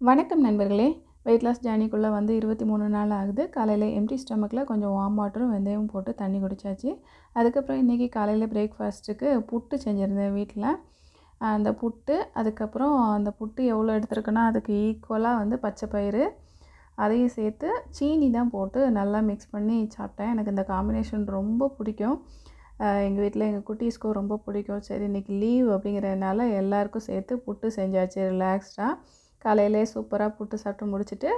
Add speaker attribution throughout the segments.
Speaker 1: வணக்கம் நண்பர்களே. Weight loss ஜேர்னிக்குள்ளே வந்து இருபத்தி மூணு நாள் ஆகுது. காலையில் எம்டி ஸ்டமக்கில் கொஞ்சம் வார்ம் வாட்டரும் வெந்தயம் போட்டு தண்ணி குடித்தாச்சு அதுக்கப்புறம் இன்றைக்கி காலையில் பிரேக்ஃபாஸ்ட்டுக்கு புட்டு செஞ்சுருந்தேன் வீட்டில் அந்த புட்டு அதுக்கப்புறம் அந்த புட்டு எவ்வளோ எடுத்துருக்குன்னா அதுக்கு ஈக்குவலாக வந்து பச்சை பயிறு அதையும் சேர்த்து சீனி தான் போட்டு நல்லா மிக்ஸ் பண்ணி சாப்பிட்டேன். எனக்கு இந்த காம்பினேஷன் ரொம்ப பிடிக்கும். எங்கள் வீட்டில் எங்கள் குட்டீஸ்க்கும் ரொம்ப பிடிக்கும். சரி இன்றைக்கி லீவ் அப்படிங்கிறதுனால எல்லாருக்கும் சேர்த்து புட்டு செஞ்சாச்சு ரிலாக்ஸ்டாக காலையிலே சூப்பராக புட்டு சாப்பிட்டு முடிச்சுட்டு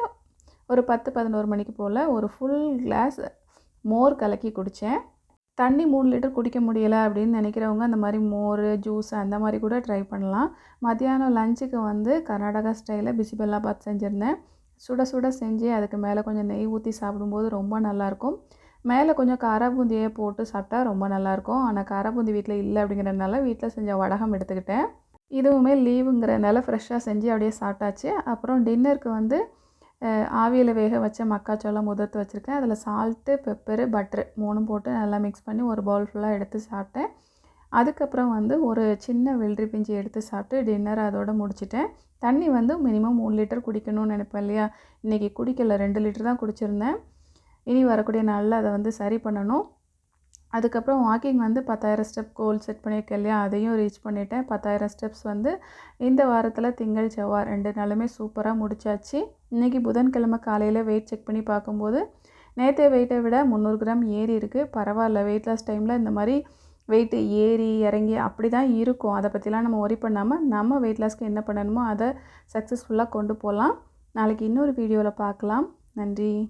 Speaker 1: ஒரு பத்து பதினோரு மணிக்கு போல் ஒரு ஃபுல் கிளாஸ் மோர் கலக்கி குடித்தேன் தண்ணி மூணு லிட்டர் குடிக்க முடியலை அப்படின்னு நினைக்கிறவங்க அந்த மாதிரி மோர் ஜூஸ் அந்த மாதிரி கூட ட்ரை பண்ணலாம். மத்தியானம் லஞ்சுக்கு வந்து கர்நாடகா ஸ்டைலில் பிசிபெல்லாம் பார்த்து செஞ்சுருந்தேன். சுட சுட செஞ்சு அதுக்கு மேலே கொஞ்சம் நெய் ஊற்றி சாப்பிடும்போது ரொம்ப நல்லாயிருக்கும் மேலே கொஞ்சம் காராபூந்தியை போட்டு சாப்பிட்டா ரொம்ப நல்லாயிருக்கும் ஆனால் காராபூந்தி வீட்டில் இல்லை அப்படிங்கிறதுனால வீட்டில் செஞ்ச வடகம் எடுத்துக்கிட்டேன். இதுவுமே லீவுங்கிறனால ஃப்ரெஷ்ஷாக செஞ்சு அப்படியே சாப்பிட்டாச்சு. அப்புறம் டின்னருக்கு வந்து ஆவியில் வேக வச்ச மக்காச்சோளம் உதிர்த்து வச்சுருக்கேன். அதில் சால்ட்டு பெப்பரு பட்ரு மூணும் போட்டு நல்லா மிக்ஸ் பண்ணி ஒரு பவுல் ஃபுல்லாக எடுத்து சாப்பிட்டேன். அதுக்கப்புறம் வந்து ஒரு சின்ன வெள்ளரி பிஞ்சு எடுத்து சாப்பிட்டு டின்னர் அதோடு முடிச்சிட்டேன். தண்ணி வந்து மினிமம் மூணு லிட்டர் குடிக்கணும்னு நினைப்பேன் இல்லையா? இன்றைக்கி குடிக்கல ரெண்டு லிட்டர் தான் குடிச்சிருந்தேன். இனி வரக்கூடிய நாளில் அதை வந்து சரி பண்ணணும். அதுக்கப்புறம் வாக்கிங் வந்து பத்தாயிரம் ஸ்டெப் கோல் செட் பண்ணியிருக்கேன் இல்லையா? அதையும் ரீச் பண்ணிட்டேன். பத்தாயிரம் ஸ்டெப்ஸ் வந்து இந்த வாரத்தில் திங்கள் செவ்வாய் ரெண்டு நாளுமே சூப்பராக முடிச்சாச்சு. இன்றைக்கி புதன்கிழமை காலையில் வெயிட் செக் பண்ணி பார்க்கும்போது நேற்றைய வெயிட்டை விட முந்நூறு கிராம் ஏறி இருக்குது பரவாயில்ல வெயிட் லாஸ் டைமில் இந்த மாதிரி வெயிட்டு ஏறி இறங்கி அப்படி தான் இருக்கும். அதை பற்றிலாம் நம்ம ஒரி பண்ணாமல் நம்ம வெயிட் லாஸ்க்கு என்ன பண்ணணுமோ அதை சக்ஸஸ்ஃபுல்லாக கொண்டு போகலாம் நாளைக்கு இன்னொரு வீடியோவில் பார்க்கலாம். நன்றி.